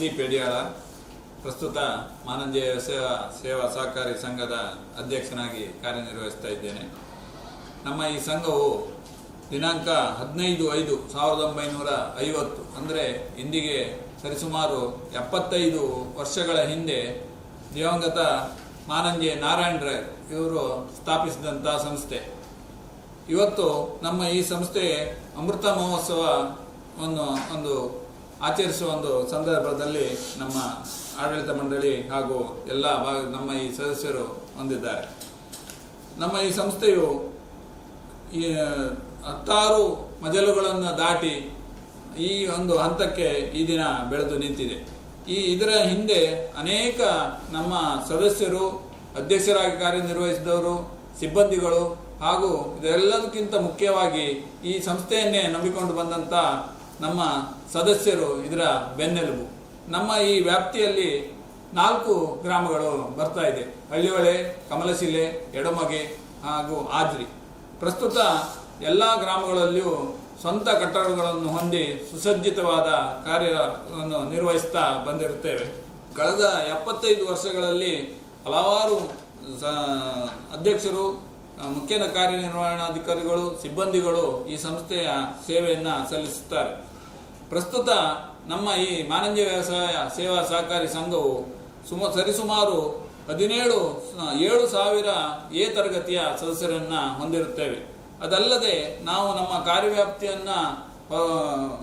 ನಮಸ್ಕಾರ ಪೇಡಿಯಾಳ ಪ್ರಸ್ತುತ ಮಾನಂಜಯ ಸೇವಾ ಸೇವಾ ಸಹಕಾರಿ ಸಂಘದ ಅಧ್ಯಕ್ಷನಾಗಿ ಕಾರ್ಯನಿರ್ವಹಿಸ್ತಾ ಇದ್ದೇನೆ. ನಮ್ಮ ಈ ಸಂಘವು ದಿನಾಂಕ ಹದಿನೈದು ಐದು ಸಾವಿರದ ಒಂಬೈನೂರ ಐವತ್ತು, ಅಂದರೆ ಇಂದಿಗೆ ಸರಿಸುಮಾರು ಎಪ್ಪತ್ತೈದು ವರ್ಷಗಳ ಹಿಂದೆ ದಿವಂಗತ ಮಾನಂಜೇಯ ನಾರಾಯಣ ರಾಯ್ ಇವರು ಸ್ಥಾಪಿಸಿದಂಥ ಸಂಸ್ಥೆ. ಇವತ್ತು ನಮ್ಮ ಈ ಸಂಸ್ಥೆ ಅಮೃತ ಮಹೋತ್ಸವವನ್ನು ಒಂದು ಆಚರಿಸುವ ಒಂದು ಸಂದರ್ಭದಲ್ಲಿ ನಮ್ಮ ಆಡಳಿತ ಮಂಡಳಿ ಹಾಗೂ ಎಲ್ಲ ಭಾಗ, ನಮ್ಮ ಈ ಸದಸ್ಯರು ಹೊಂದಿದ್ದಾರೆ. ನಮ್ಮ ಈ ಸಂಸ್ಥೆಯು ಈ ಹತ್ತಾರು ಮಜಲುಗಳನ್ನು ದಾಟಿ ಈ ಒಂದು ಹಂತಕ್ಕೆ ಈ ದಿನ ಬೆಳೆದು ನಿಂತಿದೆ. ಈ, ಇದರ ಹಿಂದೆ ಅನೇಕ ನಮ್ಮ ಸದಸ್ಯರು, ಅಧ್ಯಕ್ಷರಾಗಿ ಕಾರ್ಯನಿರ್ವಹಿಸಿದವರು, ಸಿಬ್ಬಂದಿಗಳು ಹಾಗೂ ಇದೆಲ್ಲದಕ್ಕಿಂತ ಮುಖ್ಯವಾಗಿ ಈ ಸಂಸ್ಥೆಯನ್ನೇ ನಂಬಿಕೊಂಡು ಬಂದಂಥ ನಮ್ಮ ಸದಸ್ಯರು ಇದರ ಬೆನ್ನೆಲುಬು. ನಮ್ಮ ಈ ವ್ಯಾಪ್ತಿಯಲ್ಲಿ ನಾಲ್ಕು ಗ್ರಾಮಗಳು ಬರ್ತಾ ಇದೆ. ಹಳ್ಳಿಹೊಳೆ, ಕಮಲಶಿಲೆ, ಎಡಮಗೆ ಹಾಗೂ ಆದ್ರಿ ಪ್ರಸ್ತುತ ಎಲ್ಲ ಗ್ರಾಮಗಳಲ್ಲಿಯೂ ಸ್ವಂತ ಕಟ್ಟಡಗಳನ್ನು ಹೊಂದಿ ಸುಸಜ್ಜಿತವಾದ ಕಾರ್ಯವನ್ನು ನಿರ್ವಹಿಸ್ತಾ ಬಂದಿರುತ್ತೇವೆ. ಕಳೆದ ಎಪ್ಪತ್ತೈದು ವರ್ಷಗಳಲ್ಲಿ ಹಲವಾರು ಅಧ್ಯಕ್ಷರು ಮುಖ್ಯ ಕಾರ್ಯನಿರ್ವಹಣಾಧಿಕಾರಿಗಳು, ಸಿಬ್ಬಂದಿಗಳು ಈ ಸಂಸ್ಥೆಯ ಸೇವೆಯನ್ನು ಸಲ್ಲಿಸುತ್ತಾರೆ. ಪ್ರಸ್ತುತ ನಮ್ಮ ಈ ಮಾನಂಜ ವ್ಯವಸಾಯ ಸೇವಾ ಸಹಕಾರಿ ಸಂಘವು ಸುಮ, ಸರಿಸುಮಾರು ಹದಿನೇಳು, ಏಳು ಸಾವಿರ ಎ ತರಗತಿಯ ಸದಸ್ಯರನ್ನು ಹೊಂದಿರುತ್ತೇವೆ. ಅದಲ್ಲದೆ ನಾವು ನಮ್ಮ ಕಾರ್ಯವ್ಯಾಪ್ತಿಯನ್ನು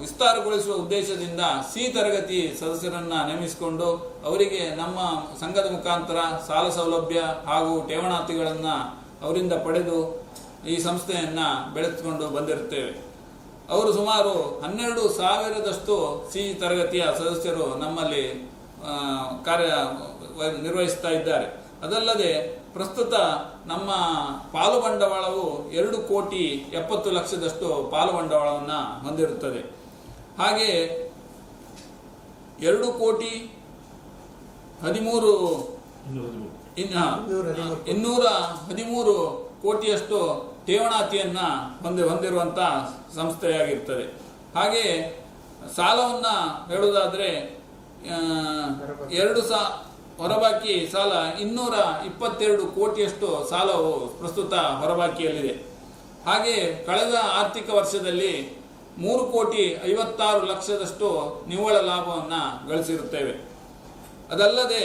ವಿಸ್ತಾರಗೊಳಿಸುವ ಉದ್ದೇಶದಿಂದ ಸಿ ತರಗತಿ ಸದಸ್ಯರನ್ನು ನೇಮಿಸಿಕೊಂಡು ಅವರಿಗೆ ನಮ್ಮ ಸಂಘದ ಮುಖಾಂತರ ಸಾಲ ಸೌಲಭ್ಯ ಹಾಗೂ ಠೇವಣಾತಿಗಳನ್ನು ಅವರಿಂದ ಪಡೆದು ಈ ಸಂಸ್ಥೆಯನ್ನು ಬೆಳೆಸಿಕೊಂಡು ಬಂದಿರುತ್ತೇವೆ. ಅವರು ಸುಮಾರು ಹನ್ನೆರಡು ಸಾವಿರದಷ್ಟು ಸಿ ತರಗತಿಯ ಸದಸ್ಯರು ನಮ್ಮಲ್ಲಿ ಕಾರ್ಯ ನಿರ್ವಹಿಸ್ತಾ ಇದ್ದಾರೆ. ಅದಲ್ಲದೆ ಪ್ರಸ್ತುತ ನಮ್ಮ ಪಾಲು ಬಂಡವಾಳವು ಎರಡು ಕೋಟಿ ಎಪ್ಪತ್ತು ಲಕ್ಷದಷ್ಟು ಪಾಲು ಬಂಡವಾಳವನ್ನು ಹೊಂದಿರುತ್ತದೆ. ಹಾಗೆ ಎರಡು ಕೋಟಿ ಹದಿಮೂರು ಇನ್ನ ಇನ್ನೂರ ಹದಿಮೂರು ಕೋಟಿಯಷ್ಟು ಠೇವಣಾತಿಯನ್ನ ಹೊಂದಿ ಹೊಂದಿರುವಂಥ ಸಂಸ್ಥೆಯಾಗಿರ್ತದೆ. ಹಾಗೆಯೇ ಸಾಲವನ್ನು ಹೇಳುವುದಾದರೆ ಎರಡು ಸಾ, ಹೊರಬಾಕಿ ಸಾಲ ಇನ್ನೂರ ಇಪ್ಪತ್ತೆರಡು ಕೋಟಿಯಷ್ಟು ಸಾಲವು ಪ್ರಸ್ತುತ ಹೊರಬಾಕಿಯಲ್ಲಿದೆ. ಹಾಗೆ ಕಳೆದ ಆರ್ಥಿಕ ವರ್ಷದಲ್ಲಿ ಮೂರು ಕೋಟಿ ಐವತ್ತಾರು ಲಕ್ಷದಷ್ಟು ನಿವ್ವಳ ಲಾಭವನ್ನು ಗಳಿಸಿರುತ್ತೇವೆ. ಅದಲ್ಲದೆ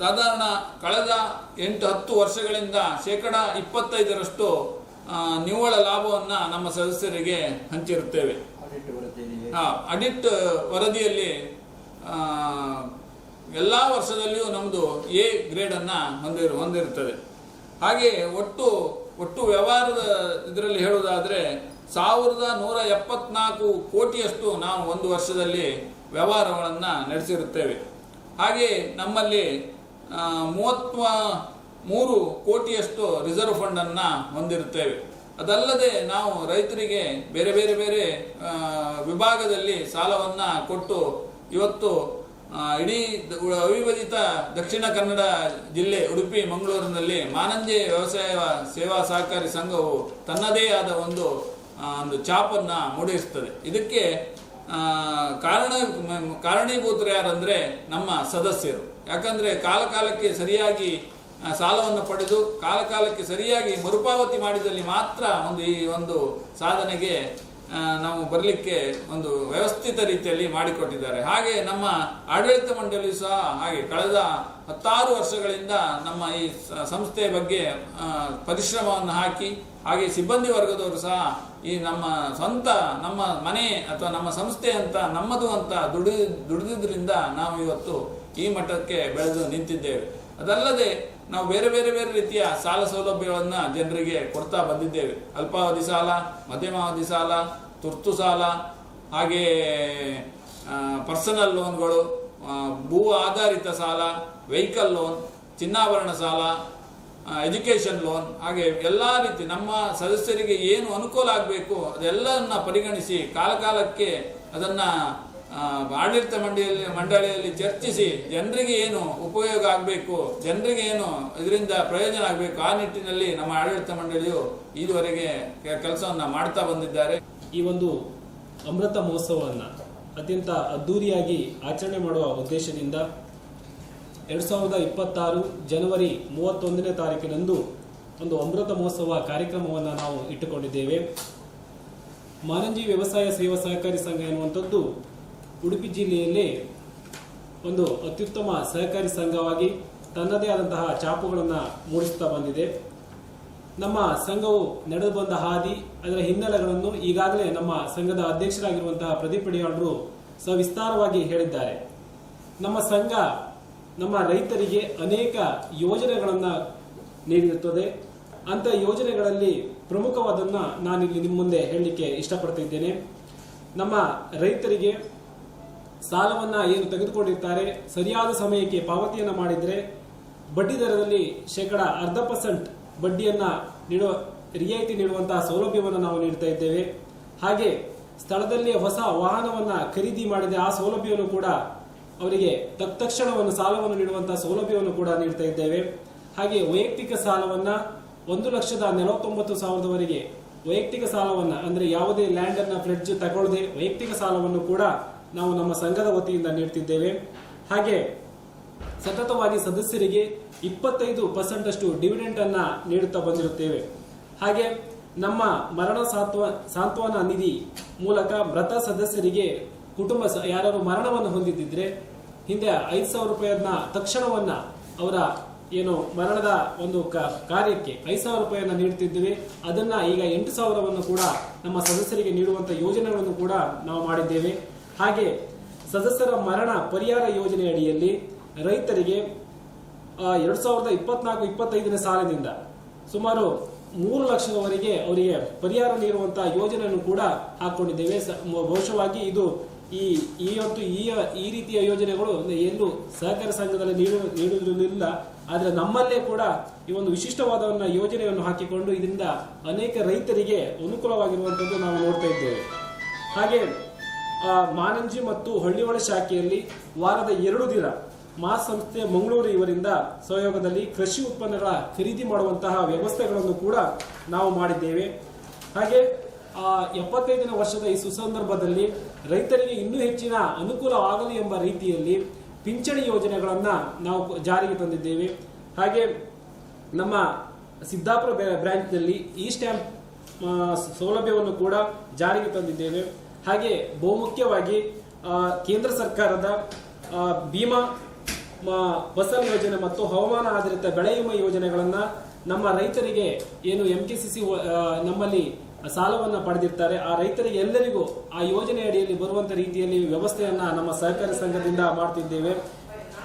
ಸಾಧಾರಣ ಕಳೆದ ಎಂಟು ಹತ್ತು ವರ್ಷಗಳಿಂದ ಶೇಕಡ ಇಪ್ಪತ್ತೈದರಷ್ಟು ನಿವ್ವಳ ಲಾಭವನ್ನು ನಮ್ಮ ಸದಸ್ಯರಿಗೆ ಹಂಚಿರುತ್ತೇವೆ. ಹಾಂ ಅಡಿಟ್ ವರದಿಯಲ್ಲಿ ಎಲ್ಲ ವರ್ಷದಲ್ಲಿಯೂ ನಮ್ಮದು ಎ ಗ್ರೇಡನ್ನು ಹೊಂದಿರು ಹೊಂದಿರುತ್ತದೆ. ಹಾಗೆ ಒಟ್ಟು ಒಟ್ಟು ವ್ಯವಹಾರದ ಇದರಲ್ಲಿ ಹೇಳುವುದಾದರೆ ಸಾವಿರದ ನೂರ ಎಪ್ಪತ್ನಾಲ್ಕು ಕೋಟಿಯಷ್ಟು ನಾವು ಒಂದು ವರ್ಷದಲ್ಲಿ ವ್ಯವಹಾರಗಳನ್ನು ನಡೆಸಿರುತ್ತೇವೆ. ಹಾಗೆ ನಮ್ಮಲ್ಲಿ ಮೂವತ್ತ ಮೂರು ಕೋಟಿಯಷ್ಟು ರಿಸರ್ವ್ ಫಂಡನ್ನು ಹೊಂದಿರುತ್ತೇವೆ. ಅದಲ್ಲದೆ ನಾವು ರೈತರಿಗೆ ಬೇರೆ ಬೇರೆ ಬೇರೆ ವಿಭಾಗದಲ್ಲಿ ಸಾಲವನ್ನು ಕೊಟ್ಟು ಇವತ್ತು ಇಡೀ ಅವಿಭಜಿತ ದಕ್ಷಿಣ ಕನ್ನಡ ಜಿಲ್ಲೆ ಉಡುಪಿ, ಮಂಗಳೂರಿನಲ್ಲಿ ಮಾನಂಜೆ ವ್ಯವಸಾಯ ಸೇವಾ ಸಹಕಾರಿ ಸಂಘವು ತನ್ನದೇ ಆದ ಒಂದು ಒಂದು ಚಾಪನ್ನು ಮೂಡಿಸುತ್ತದೆ. ಇದಕ್ಕೆ ಕಾರಣ ಕಾರಣೀಭೂತರು ಯಾರಂದರೆ ನಮ್ಮ ಸದಸ್ಯರು. ಯಾಕಂದ್ರೆ ಕಾಲಕಾಲಕ್ಕೆ ಸರಿಯಾಗಿ ಸಾಲವನ್ನು ಪಡೆದು ಕಾಲಕಾಲಕ್ಕೆ ಸರಿಯಾಗಿ ಮರುಪಾವತಿ ಮಾಡಿದಲ್ಲಿ ಮಾತ್ರ ಒಂದು ಈ ಒಂದು ಸಾಧನೆಗೆ ನಾವು ಬರಲಿಕ್ಕೆ ಒಂದು ವ್ಯವಸ್ಥಿತ ರೀತಿಯಲ್ಲಿ ಮಾಡಿಕೊಟ್ಟಿದ್ದಾರೆ. ಹಾಗೆ ನಮ್ಮ ಆಡಳಿತ ಮಂಡಳಿ ಸಹ ಹಾಗೆ ಕಳೆದ ಹತ್ತಾರು ವರ್ಷಗಳಿಂದ ನಮ್ಮ ಈ ಸಂಸ್ಥೆಯ ಬಗ್ಗೆ ಪರಿಶ್ರಮವನ್ನು ಹಾಕಿ ಹಾಗೆ ಸಿಬ್ಬಂದಿ ವರ್ಗದವರು ಸಹ ಈ ನಮ್ಮ ಸ್ವಂತ, ನಮ್ಮ ಮನೆ ಅಥವಾ ನಮ್ಮ ಸಂಸ್ಥೆ ಅಂತ ನಮ್ಮದು ಅಂತ ದುಡಿ ದುಡಿದ್ರಿಂದ ನಾವು ಇವತ್ತು ಈ ಮಟ್ಟಕ್ಕೆ ಬೆಳೆದು ನಿಂತಿದ್ದೇವೆ. ಅದಲ್ಲದೆ ನಾವು ಬೇರೆ ಬೇರೆ ಬೇರೆ ರೀತಿಯ ಸಾಲ ಸೌಲಭ್ಯವನ್ನು ಜನರಿಗೆ ಕೊಡ್ತಾ ಬಂದಿದ್ದೇವೆ. ಅಲ್ಪಾವಧಿ ಸಾಲ, ಮಧ್ಯಮಾವಧಿ ಸಾಲ, ತುರ್ತು ಸಾಲ, ಹಾಗೆ ಪರ್ಸನಲ್ ಲೋನ್ಗಳು ಭೂ ಆಧಾರಿತ ಸಾಲ, ವೆಹಿಕಲ್ ಲೋನ್, ಚಿನ್ನಾಭರಣ ಸಾಲ ಎಜುಕೇಷನ್ ಲೋನ್ ಹಾಗೆ ಎಲ್ಲ ರೀತಿ ನಮ್ಮ ಸದಸ್ಯರಿಗೆ ಏನು ಅನುಕೂಲ ಆಗಬೇಕು, ಅದೆಲ್ಲವನ್ನ ಪರಿಗಣಿಸಿ ಕಾಲಕಾಲಕ್ಕೆ ಅದನ್ನು ಆಡಳಿತ ಮಂಡಳಿಯಲ್ಲಿ ಮಂಡಳಿಯಲ್ಲಿ ಚರ್ಚಿಸಿ ಜನರಿಗೆ ಏನು ಉಪಯೋಗ ಆಗಬೇಕು, ಜನರಿಗೆ ಏನು ಇದರಿಂದ ಪ್ರಯೋಜನ ಆಗಬೇಕು, ಆ ನಿಟ್ಟಿನಲ್ಲಿ ನಮ್ಮ ಆಡಳಿತ ಮಂಡಳಿಯು ಇದುವರೆಗೆ ಕೆಲಸವನ್ನು ಮಾಡ್ತಾ ಬಂದಿದ್ದಾರೆ. ಈ ಒಂದು ಅಮೃತ ಮಹೋತ್ಸವವನ್ನು ಅತ್ಯಂತ ಅದ್ಧೂರಿಯಾಗಿ ಆಚರಣೆ ಮಾಡುವ ಉದ್ದೇಶದಿಂದ ಎರಡು ಸಾವಿರದ ಇಪ್ಪತ್ತಾರು ಜನವರಿ ಮೂವತ್ತೊಂದನೇ ತಾರೀಕಿನಂದು ಒಂದು ಅಮೃತ ಮಹೋತ್ಸವ ಕಾರ್ಯಕ್ರಮವನ್ನು ನಾವು ಇಟ್ಟುಕೊಂಡಿದ್ದೇವೆ. ಮಾನಂಜಿ ವ್ಯವಸಾಯ ಸೇವಾ ಸಹಕಾರಿ ಸಂಘ ಎನ್ನುವಂಥದ್ದು ಉಡುಪಿ ಜಿಲ್ಲೆಯಲ್ಲಿ ಒಂದು ಅತ್ಯುತ್ತಮ ಸಹಕಾರಿ ಸಂಘವಾಗಿ ತನ್ನದೇ ಆದಂತಹ ಚಾಪುಗಳನ್ನು ಮೂಡಿಸ್ತಾ ಬಂದಿದೆ. ನಮ್ಮ ಸಂಘವು ನಡೆದು ಬಂದ ಹಾದಿ, ಅದರ ಹಿನ್ನೆಲೆಗಳನ್ನು ಈಗಾಗಲೇ ನಮ್ಮ ಸಂಘದ ಅಧ್ಯಕ್ಷರಾಗಿರುವಂತಹ ಪ್ರದೀಪ್ ಸವಿಸ್ತಾರವಾಗಿ ಹೇಳಿದ್ದಾರೆ. ನಮ್ಮ ಸಂಘ ನಮ್ಮ ರೈತರಿಗೆ ಅನೇಕ ಯೋಜನೆಗಳನ್ನು ನೀಡಿರುತ್ತದೆ. ಅಂತ ಯೋಜನೆಗಳಲ್ಲಿ ಪ್ರಮುಖವಾದನ್ನ ನಾನಿಲ್ಲಿ ನಿಮ್ಮ ಮುಂದೆ ಹೇಳಲಿಕ್ಕೆ ಇಷ್ಟಪಡ್ತಿದ್ದೇನೆ. ನಮ್ಮ ರೈತರಿಗೆ ಸಾಲವನ್ನ ಏನು ತೆಗೆದುಕೊಂಡಿರ್ತಾರೆ, ಸರಿಯಾದ ಸಮಯಕ್ಕೆ ಪಾವತಿಯನ್ನ ಮಾಡಿದ್ರೆ ಬಡ್ಡಿ ದರದಲ್ಲಿ ಶೇಕಡ ಅರ್ಧ ಪರ್ಸೆಂಟ್ ಬಡ್ಡಿಯನ್ನ ನೀಡುವ ರಿಯಾಯಿತಿ ನೀಡುವಂತಹ ಸೌಲಭ್ಯವನ್ನು ನಾವು ನೀಡ್ತಾ ಇದ್ದೇವೆ. ಹಾಗೆ ಸ್ಥಳದಲ್ಲಿ ಹೊಸ ವಾಹನವನ್ನ ಖರೀದಿ ಮಾಡಿದ ಆ ಸೌಲಭ್ಯವನ್ನು ಕೂಡ ಅವರಿಗೆ ತಕ್ಷಣವನ್ನು ಸಾಲವನ್ನು ನೀಡುವಂತಹ ಸೌಲಭ್ಯವನ್ನು ಕೂಡ ನೀಡ್ತಾ ಇದ್ದೇವೆ. ಹಾಗೆ ವೈಯಕ್ತಿಕ ಸಾಲವನ್ನ ಒಂದು ಲಕ್ಷದ ನಲವತ್ತೊಂಬತ್ತು ಸಾವಿರದವರೆಗೆ ವೈಯಕ್ತಿಕ ಸಾಲವನ್ನ, ಅಂದ್ರೆ ಯಾವುದೇ ಲ್ಯಾಂಡ್ ಅನ್ನ ಫ್ಲೆಡ್ಜ್ ತಗೊಳ್ಳದೆ ವೈಯಕ್ತಿಕ ಸಾಲವನ್ನು ಕೂಡ ನಾವು ನಮ್ಮ ಸಂಘದ ವತಿಯಿಂದ ನೀಡ್ತಿದ್ದೇವೆ. ಹಾಗೆ ಸತತವಾಗಿ ಸದಸ್ಯರಿಗೆ ಇಪ್ಪತ್ತೈದು ಡಿವಿಡೆಂಟ್ ಅನ್ನ ನೀಡುತ್ತಾ ಬಂದಿರುತ್ತೇವೆ. ಹಾಗೆ ನಮ್ಮ ಮರಣ ಸಾಂತ್ವ, ಸಾಂತ್ವನ ನಿಧಿ ಮೂಲಕ ಮೃತ ಸದಸ್ಯರಿಗೆ ಕುಟುಂಬ ಯಾರು ಮರಣವನ್ನು ಹೊಂದಿದ್ದಿದ್ರೆ ಹಿಂದೆ ಐದು ಸಾವಿರ ರೂಪಾಯಿಯನ್ನ ತಕ್ಷಣವನ್ನ ಅವರ ಏನು ಮರಣದ ಒಂದು ಕಾರ್ಯಕ್ಕೆ ಐದು ಸಾವಿರ ರೂಪಾಯಿಯನ್ನು ನೀಡುತ್ತಿದ್ದೀವಿ ಅದನ್ನ ಈಗ ಎಂಟು ಸಾವಿರವನ್ನು ಕೂಡ ನಮ್ಮ ಸದಸ್ಯರಿಗೆ ನೀಡುವಂತ ಯೋಜನೆಗಳನ್ನು ಕೂಡ ನಾವು ಮಾಡಿದ್ದೇವೆ. ಹಾಗೆ ಸದಸ್ಯರ ಮರಣ ಪರಿಹಾರ ಯೋಜನೆ ಅಡಿಯಲ್ಲಿ ರೈತರಿಗೆ ಎರಡು ಸಾವಿರದ ಇಪ್ಪತ್ನಾಲ್ಕು, ಇಪ್ಪತ್ತೈದನೇ ಸಾಲಿನಿಂದ ಸುಮಾರು ಮೂರು ಲಕ್ಷದವರೆಗೆ ಅವರಿಗೆ ಪರಿಹಾರ ನೀಡುವಂತಹ ಯೋಜನೆಯನ್ನು ಕೂಡ ಹಾಕೊಂಡಿದ್ದೇವೆ. ಬಹುಶಃವಾಗಿ ಇದು ಈ ಇವತ್ತು ಈ ಈ ರೀತಿಯ ಯೋಜನೆಗಳು ಎಲ್ಲೂ ಸಹಕಾರ ಸಂಘದಲ್ಲಿ ನೀಡು ನೀಡುವುದಿಲ್ಲ ಆದರೆ ನಮ್ಮಲ್ಲೇ ಕೂಡ ಈ ಒಂದು ವಿಶಿಷ್ಟವಾದ ಒಂದು ಯೋಜನೆಯನ್ನು ಹಾಕಿಕೊಂಡು ಇದರಿಂದ ಅನೇಕ ರೈತರಿಗೆ ಅನುಕೂಲವಾಗಿರುವಂತದ್ದು ನಾವು ನೋಡ್ತಾ ಇದ್ದೇವೆ. ಹಾಗೆ ಮಾನಂಜಿ ಮತ್ತು ಹಳ್ಳಿವಾಳ ಶಾಖೆಯಲ್ಲಿ ವಾರದ ಎರಡು ದಿನ ಮಾ ಸಂಸ್ಥೆ ಮಂಗಳೂರು ಇವರಿಂದ ಸಹಯೋಗದಲ್ಲಿ ಕೃಷಿ ಉತ್ಪನ್ನಗಳ ಖರೀದಿ ಮಾಡುವಂತಹ ವ್ಯವಸ್ಥೆಗಳನ್ನು ಕೂಡ ನಾವು ಮಾಡಿದ್ದೇವೆ. ಹಾಗೆ ಆ, ಎಪ್ಪತ್ತೈದನೇ ವರ್ಷದ ಈ ಸುಸಂದರ್ಭದಲ್ಲಿ ರೈತರಿಗೆ ಇನ್ನೂ ಹೆಚ್ಚಿನ ಅನುಕೂಲವಾಗಲಿ ಎಂಬ ರೀತಿಯಲ್ಲಿ ಪಿಂಚಣಿ ಯೋಜನೆಗಳನ್ನು ನಾವು ಜಾರಿಗೆ ತಂದಿದ್ದೇವೆ. ಹಾಗೆ ನಮ್ಮ ಸಿದ್ದಾಪುರ ಬ್ರಾಂಚ್ ಬ್ರಾಂಚ್ನಲ್ಲಿ ಈ ಸ್ಟ್ಯಾಂಪ್ ಸೌಲಭ್ಯವನ್ನು ಕೂಡ ಜಾರಿಗೆ ತಂದಿದ್ದೇವೆ. ಹಾಗೆ ಬಹುಮುಖ್ಯವಾಗಿ ಕೇಂದ್ರ ಸರ್ಕಾರದ ಭೀಮಾ ಫಸಲ್ ಯೋಜನೆ ಮತ್ತು ಹವಾಮಾನ ಆಧಾರಿತ ಬೆಳೆ ವಿಮಾ ಯೋಜನೆಗಳನ್ನ ನಮ್ಮ ರೈತರಿಗೆ ಏನು ಎಂ ಕೆ ಸಿ ಸಿ ನಮ್ಮಲ್ಲಿ ಸಾಲವನ್ನ ಪಡೆದಿರ್ತಾರೆ. ಆ ರೈತರಿಗೆ ಎಲ್ಲರಿಗೂ ಆ ಯೋಜನೆ ಅಡಿಯಲ್ಲಿ ಬರುವಂತ ರೀತಿಯಲ್ಲಿ ವ್ಯವಸ್ಥೆಯನ್ನ ನಮ್ಮ ಸಹಕಾರಿ ಸಂಘದಿಂದ ಮಾಡ್ತಿದ್ದೇವೆ.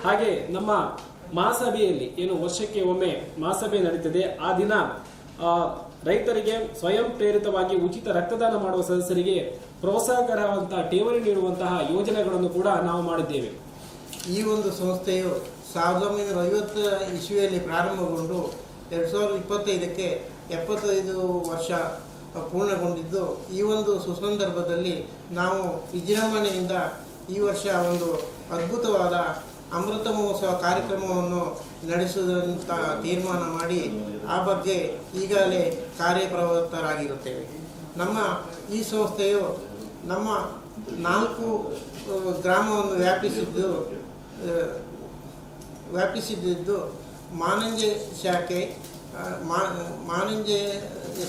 ಹಾಗೆ ನಮ್ಮ ಮಹಾಸಭೆಯಲ್ಲಿ ಏನು ವರ್ಷಕ್ಕೆ ಒಮ್ಮೆ ಮಹಾಸಭೆ ನಡೀತದೆ. ಆ ದಿನ ರೈತರಿಗೆ ಸ್ವಯಂ ಪ್ರೇರಿತವಾಗಿ ಉಚಿತ ರಕ್ತದಾನ ಮಾಡುವ ಸದಸ್ಯರಿಗೆ ಪ್ರೋತ್ಸಾಹಕರವಂತಹ ಠೇವಣಿ ನೀಡುವಂತಹ ಯೋಜನೆಗಳನ್ನು ಕೂಡ ನಾವು ಮಾಡಿದ್ದೇವೆ. ಈ ಒಂದು ಸಂಸ್ಥೆಯು ಸಾವಿರದ ಒಂಬೈನೂರ ಐವತ್ತು ಇಸ್ವಿಯಲ್ಲಿ ಪ್ರಾರಂಭಗೊಂಡು ಎರಡು ಸಾವಿರದ ಇಪ್ಪತ್ತೈದಕ್ಕೆ ಎಪ್ಪತ್ತೈದು ವರ್ಷ ಪೂರ್ಣಗೊಂಡಿದ್ದು. ಈ ಒಂದು ಸುಸಂದರ್ಭದಲ್ಲಿ ನಾವು ವಿಜೃಂಭಣೆಯಿಂದ ಈ ವರ್ಷ ಒಂದು ಅದ್ಭುತವಾದ ಅಮೃತ ಮಹೋತ್ಸವ ಕಾರ್ಯಕ್ರಮವನ್ನು ನಡೆಸುವಂತ ತೀರ್ಮಾನ ಮಾಡಿ ಆ ಬಗ್ಗೆ ಈಗಾಗಲೇ ಕಾರ್ಯಪ್ರವೃತ್ತರಾಗಿರುತ್ತೇವೆ. ನಮ್ಮ ಈ ಸಂಸ್ಥೆಯು ನಮ್ಮ ನಾಲ್ಕು ಗ್ರಾಮವನ್ನು ವ್ಯಾಪಿಸಿದ್ದು ವ್ಯಾಪಿಸಿದ್ದು ಮಾನಂಜೆ ಶಾಖೆ ಮಾನಂಜೆ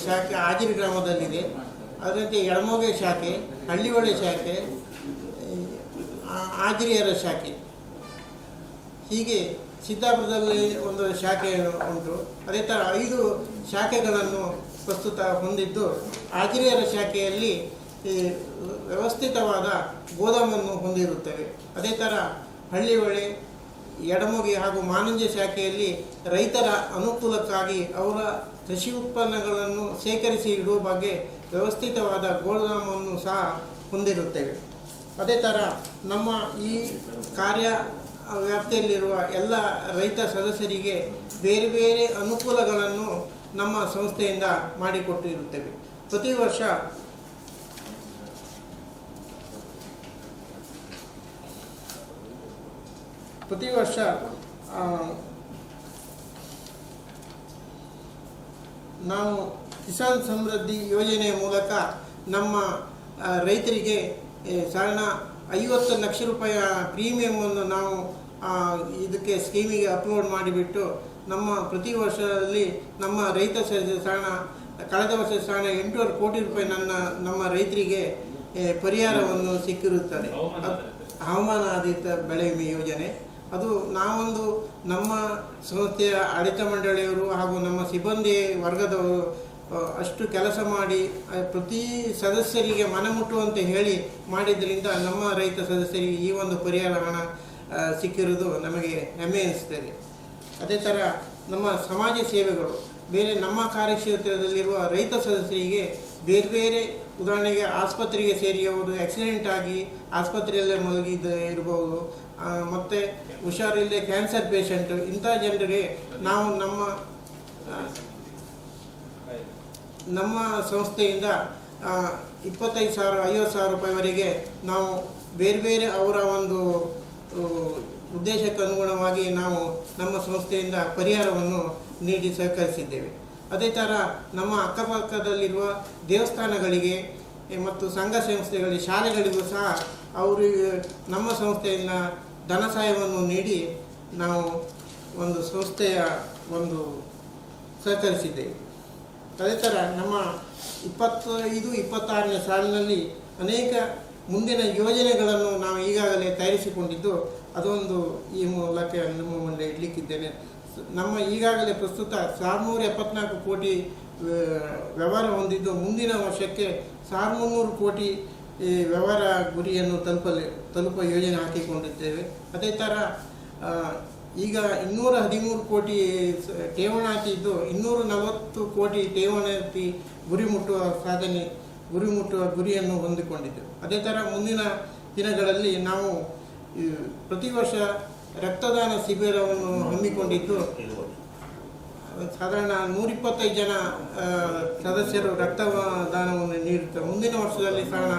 ಶಾಖೆ ಆಗಿನ ಗ್ರಾಮದಲ್ಲಿದೆ. ಅದರಂತೆ ಎಡಮೊಗೆ ಶಾಖೆ ಹಳ್ಳಿಹೊಳೆ ಶಾಖೆ ಆ, ಆಜಿರಿಯರ ಶಾಖೆ. ಹೀಗೆ ಸಿದ್ದಾಪುರದಲ್ಲಿ ಒಂದು ಶಾಖೆ ಉಂಟು. ಅದೇ ಥರ ಐದು ಶಾಖೆಗಳನ್ನು ಪ್ರಸ್ತುತ ಹೊಂದಿದ್ದು ಆಜಿರಿಯರ ಶಾಖೆಯಲ್ಲಿ ವ್ಯವಸ್ಥಿತವಾದ ಗೋದಾಮನ್ನು ಹೊಂದಿರುತ್ತವೆ. ಅದೇ ಥರ ಹಳ್ಳಿಹೊಳೆ ಎಡಮೊಗೆ ಹಾಗೂ ಮಾನಂಜ ಶಾಖೆಯಲ್ಲಿ ರೈತರ ಅನುಕೂಲಕ್ಕಾಗಿ ಅವರ ಕೃಷಿ ಉತ್ಪನ್ನಗಳನ್ನು ಶೇಖರಿಸಿ ಇಡುವ ಬಗ್ಗೆ ವ್ಯವಸ್ಥಿತವಾದ ಗೋದಾಮನ್ನು ಸಹ ಹೊಂದಿರುತ್ತೇವೆ. ಅದೇ ಥರ ನಮ್ಮ ಈ ಕಾರ್ಯ ವ್ಯಾಪ್ತಿಯಲ್ಲಿರುವ ಎಲ್ಲ ರೈತ ಸದಸ್ಯರಿಗೆ ಬೇರೆ ಬೇರೆ ಅನುಕೂಲಗಳನ್ನು ನಮ್ಮ ಸಂಸ್ಥೆಯಿಂದ ಮಾಡಿಕೊಟ್ಟಿರುತ್ತೇವೆ. ಪ್ರತಿ ವರ್ಷ ಪ್ರತಿ ವರ್ಷ ನಾವು ಕಿಸಾನ್ ಸಮೃದ್ಧಿ ಯೋಜನೆಯ ಮೂಲಕ ನಮ್ಮ ರೈತರಿಗೆ ಸಾಧಾರಣ ಐವತ್ತು ಲಕ್ಷ ರೂಪಾಯಿಯ ಪ್ರೀಮಿಯಮನ್ನು ನಾವು ಇದಕ್ಕೆ ಸ್ಕೀಮಿಗೆ ಅಪ್ಲೋಡ್ ಮಾಡಿಬಿಟ್ಟು ನಮ್ಮ ಪ್ರತಿ ವರ್ಷದಲ್ಲಿ ನಮ್ಮ ರೈತ ಸಾಣ ಕಳೆದ ವರ್ಷ ಸಾಣ ಎಂಟೂವರೆ ಕೋಟಿ ರೂಪಾಯಿ ನನ್ನ ನಮ್ಮ ರೈತರಿಗೆ ಪರಿಹಾರವನ್ನು ಸಿಕ್ಕಿರುತ್ತದೆ ಹವಾಮಾನ ಆಧಾರಿತ ಬೆಳೆ ವಿಮೆ ಯೋಜನೆ ಅದು ನಾವೊಂದು ನಮ್ಮ ಸಂಸ್ಥೆಯ ಆಡಳಿತ ಮಂಡಳಿಯವರು ಹಾಗೂ ನಮ್ಮ ಸಿಬ್ಬಂದಿ ವರ್ಗದವರು ಅಷ್ಟು ಕೆಲಸ ಮಾಡಿ ಪ್ರತಿ ಸದಸ್ಯರಿಗೆ ಮನಮುಟ್ಟುವಂತೆ ಹೇಳಿ ಮಾಡಿದ್ದರಿಂದ ನಮ್ಮ ರೈತ ಸದಸ್ಯರಿಗೆ ಈ ಒಂದು ಪರಿಹಾರ ಹಣ ಸಿಕ್ಕಿರುವುದು ನಮಗೆ ಹೆಮ್ಮೆ ಅನಿಸ್ತದೆ ಅದೇ ಥರ ನಮ್ಮ ಸಮಾಜ ಸೇವೆಗಳು, ಬೇರೆ ನಮ್ಮ ಕಾರ್ಯಕ್ಷೇತ್ರದಲ್ಲಿರುವ ರೈತ ಸದಸ್ಯರಿಗೆ ಬೇರೆ ಬೇರೆ ಉದಾಹರಣೆಗೆ ಆಸ್ಪತ್ರೆಗೆ ಸೇರಿ ಅವರು ಆಕ್ಸಿಡೆಂಟ್ ಆಗಿ ಆಸ್ಪತ್ರೆಯಲ್ಲೇ ಮಲಗಿದ ಇರಬಹುದು ಮತ್ತು ಹುಷಾರಿಲ್ಲದೆ ಕ್ಯಾನ್ಸರ್ ಪೇಷಂಟ್ ಇಂಥ ಜನರಿಗೆ ನಾವು ನಮ್ಮ ನಮ್ಮ ಸಂಸ್ಥೆಯಿಂದ ಇಪ್ಪತ್ತೈದು ಸಾವಿರ, ಐವತ್ತು ಸಾವಿರ ರೂಪಾಯಿವರೆಗೆ ನಾವು ಬೇರೆ ಬೇರೆ ಅವರ ಒಂದು ಉದ್ದೇಶಕ್ಕೆ ಅನುಗುಣವಾಗಿ ನಾವು ನಮ್ಮ ಸಂಸ್ಥೆಯಿಂದ ಪರಿಹಾರವನ್ನು ನೀಡಿ ಸಹಕರಿಸಿದ್ದೇವೆ. ಅದೇ ಥರ ನಮ್ಮ ಅಕ್ಕಪಕ್ಕದಲ್ಲಿರುವ ದೇವಸ್ಥಾನಗಳಿಗೆ ಮತ್ತು ಸಂಘ ಸಂಸ್ಥೆಗಳಿಗೆ, ಶಾಲೆಗಳಿಗೂ ಸಹ ಅವರಿಗೆ ನಮ್ಮ ಸಂಸ್ಥೆಯಿಂದ ಧನ ಸಹಾಯವನ್ನು ನೀಡಿ ನಾವು ಒಂದು ಸಂಸ್ಥೆಯ ಒಂದು ಸಹಕರಿಸಿದ್ದೇವೆ. ಅದೇ ಥರ ನಮ್ಮ ಇಪ್ಪತ್ತೈದು, ಇಪ್ಪತ್ತಾರನೇ ಸಾಲಿನಲ್ಲಿ ಅನೇಕ ಮುಂದಿನ ಯೋಜನೆಗಳನ್ನು ನಾವು ಈಗಾಗಲೇ ತಯಾರಿಸಿಕೊಂಡಿದ್ದು, ಅದೊಂದು ಈ ಮೂಲಕ ನಮ್ಮ ಮುಂದೆ ಇಡಲಿಕ್ಕಿದ್ದೇನೆ ನಮ್ಮ ಈಗಾಗಲೇ ಪ್ರಸ್ತುತ ಸಾವಿರನೂರ ಎಪ್ಪತ್ನಾಲ್ಕು ಕೋಟಿ ವ್ಯವಹಾರ ಹೊಂದಿದ್ದು ಮುಂದಿನ ವರ್ಷಕ್ಕೆ ಸಾವಿರದ ಮುನ್ನೂರು ಕೋಟಿ ವ್ಯವಹಾರ ಗುರಿಯನ್ನು ತಲುಪಲು, ತಲುಪುವ ಯೋಜನೆ ಹಾಕಿಕೊಂಡಿದ್ದೇವೆ. ಅದೇ ಥರ ಈಗ ಇನ್ನೂರ ಹದಿಮೂರು ಕೋಟಿ ಠೇವಣಿ ಠೇವಣಾತಿ ಇದ್ದು ಇನ್ನೂರ ನಲವತ್ತು ಕೋಟಿ ಠೇವಣಾತಿ ಗುರಿ ಮುಟ್ಟುವ ಸಾಧನೆ, ಗುರಿ ಮುಟ್ಟುವ ಗುರಿಯನ್ನು ಹೊಂದಿಕೊಂಡಿದ್ದೆವು. ಅದೇ ಥರ ಮುಂದಿನ ದಿನಗಳಲ್ಲಿ ನಾವು ಪ್ರತಿ ವರ್ಷ ರಕ್ತದಾನ ಶಿಬಿರವನ್ನು ಹಮ್ಮಿಕೊಂಡಿದ್ದು ಸಾಧಾರಣ ನೂರಿಪ್ಪತ್ತೈದು ಜನ ಸದಸ್ಯರು ರಕ್ತದಾನವನ್ನು ನೀಡುತ್ತಾರೆ. ಮುಂದಿನ ವರ್ಷದಲ್ಲಿ ಸಾಧಾರಣ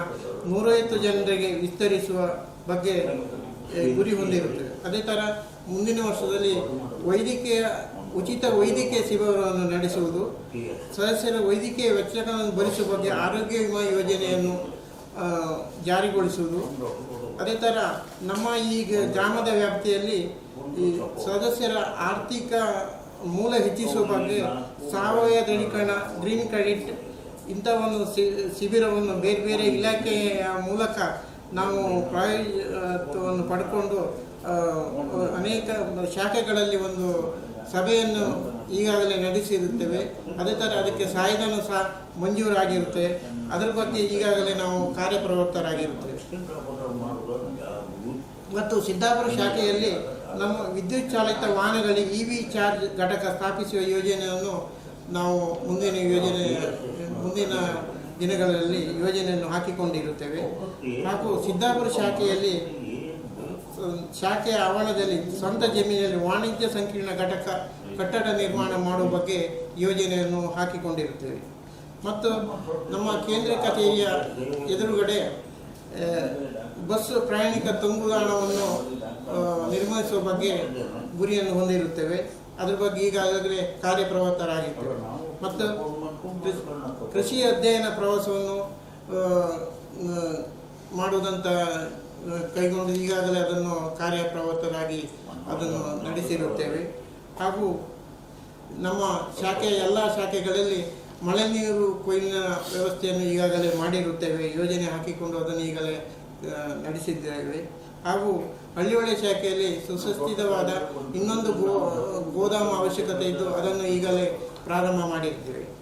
ನೂರೈವತ್ತು ಜನರಿಗೆ ವಿಸ್ತರಿಸುವ ಬಗ್ಗೆ ಗುರಿ ಹೊಂದಿರುತ್ತದೆ. ಅದೇ ಥರ ಮುಂದಿನ ವರ್ಷದಲ್ಲಿ ವೈದ್ಯಕೀಯ, ಉಚಿತ ವೈದ್ಯಕೀಯ ಶಿಬಿರವನ್ನು ನಡೆಸುವುದು, ಸದಸ್ಯರ ವೈದ್ಯಕೀಯ ವೆಚ್ಚಗಳನ್ನು ಭರಿಸುವ ಬಗ್ಗೆ ಆರೋಗ್ಯ ವಿಮಾ ಯೋಜನೆಯನ್ನು ಜಾರಿಗೊಳಿಸುವುದು ಅದೇ ಥರ ನಮ್ಮ ಈಗ ಗ್ರಾಮದ ವ್ಯಾಪ್ತಿಯಲ್ಲಿ ಈ ಸದಸ್ಯರ ಆರ್ಥಿಕ ಮೂಲ ಹೆಚ್ಚಿಸುವ ಬಗ್ಗೆ ಸಾವಯವ ದೃಢೀಕರಣ ಗ್ರೀನ್ ಕ್ರೆಡಿಟ್ ಇಂಥ ಒಂದು ಶಿಬಿರವನ್ನು ಬೇರೆ ಬೇರೆ ಇಲಾಖೆಯ ಮೂಲಕ ನಾವು ಪ್ರಾಯೋಜಕವನ್ನು ಪಡ್ಕೊಂಡು ಅನೇಕ ಶಾಖೆಗಳಲ್ಲಿ ಒಂದು ಸಭೆಯನ್ನು ಈಗಾಗಲೇ ನಡೆಸಿರುತ್ತೇವೆ. ಅದೇ ಥರ ಅದಕ್ಕೆ ಸಹಾಯಧನ ಸಹ ಮಂಜೂರಾಗಿರುತ್ತೆ. ಅದರ ಬಗ್ಗೆ ಈಗಾಗಲೇ ನಾವು ಕಾರ್ಯಪ್ರವೃತ್ತರಾಗಿರುತ್ತೇವೆ. ಮತ್ತು ಸಿದ್ದಾಪುರ ಶಾಖೆಯಲ್ಲಿ ನಮ್ಮ ವಿದ್ಯುತ್ ಚಾಲಿತ ವಾಹನಗಳಿಗೆ ಇ ವಿ ಚಾರ್ಜ್ ಘಟಕ ಸ್ಥಾಪಿಸುವ ಯೋಜನೆಯನ್ನು ನಾವು ಮುಂದಿನ ಯೋಜನೆ, ಮುಂದಿನ ದಿನಗಳಲ್ಲಿ ಯೋಜನೆಯನ್ನು ಹಾಕಿಕೊಂಡಿರುತ್ತೇವೆ. ಹಾಗೂ ಸಿದ್ದಾಪುರ ಶಾಖೆಯಲ್ಲಿ ಶಾಖೆಯ ಆವರಣದಲ್ಲಿ ಸ್ವಂತ ಜಮೀನಲ್ಲಿ ವಾಣಿಜ್ಯ ಸಂಕೀರ್ಣ ಘಟಕ, ಕಟ್ಟಡ ನಿರ್ಮಾಣ ಮಾಡುವ ಬಗ್ಗೆ ಯೋಜನೆಯನ್ನು ಹಾಕಿಕೊಂಡಿರುತ್ತೇವೆ. ಮತ್ತು ನಮ್ಮ ಕೇಂದ್ರ ಕಚೇರಿಯ ಎದುರುಗಡೆ ಬಸ್ ಪ್ರಯಾಣಿಕ ತಂಗುದಾಣವನ್ನು ನಿರ್ಮಿಸುವ ಬಗ್ಗೆ ಗುರಿಯನ್ನು ಹೊಂದಿರುತ್ತೇವೆ. ಅದ್ರ ಬಗ್ಗೆ ಈಗಾಗಲೇ ಕಾರ್ಯಪ್ರವೃತ್ತರಾಗಿದ್ದೇವೆ ಮತ್ತು ಕೃಷಿ ಅಧ್ಯಯನ ಪ್ರವಾಸವನ್ನು ಮಾಡುವುದಂತ ಕೈಗೊಂಡು ಈಗಾಗಲೇ ಅದನ್ನು ಕಾರ್ಯಪ್ರವೃತ್ತರಾಗಿ ಅದನ್ನು ನಡೆಸಿರುತ್ತೇವೆ. ಹಾಗೂ ನಮ್ಮ ಶಾಖೆಯ ಎಲ್ಲ ಶಾಖೆಗಳಲ್ಲಿ ಮಳೆ ನೀರು ಕೊಯ್ಲಿನ ವ್ಯವಸ್ಥೆಯನ್ನು ಈಗಾಗಲೇ ಮಾಡಿರುತ್ತೇವೆ. ಯೋಜನೆ ಹಾಕಿಕೊಂಡು ಅದನ್ನು ಈಗಲೇ ನಡೆಸಿದ್ದೇವೆ. ಹಾಗೂ ಹಳ್ಳಿಹೊಳೆ ಶಾಖೆಯಲ್ಲಿ ಸುಸಂಸ್ಥಿತವಾದ ಇನ್ನೊಂದು ಗೋ, ಗೋದಾಮು ಅವಶ್ಯಕತೆ ಇದ್ದು ಅದನ್ನು ಈಗಲೇ ಪ್ರಾರಂಭ ಮಾಡಿದ್ದೇವೆ.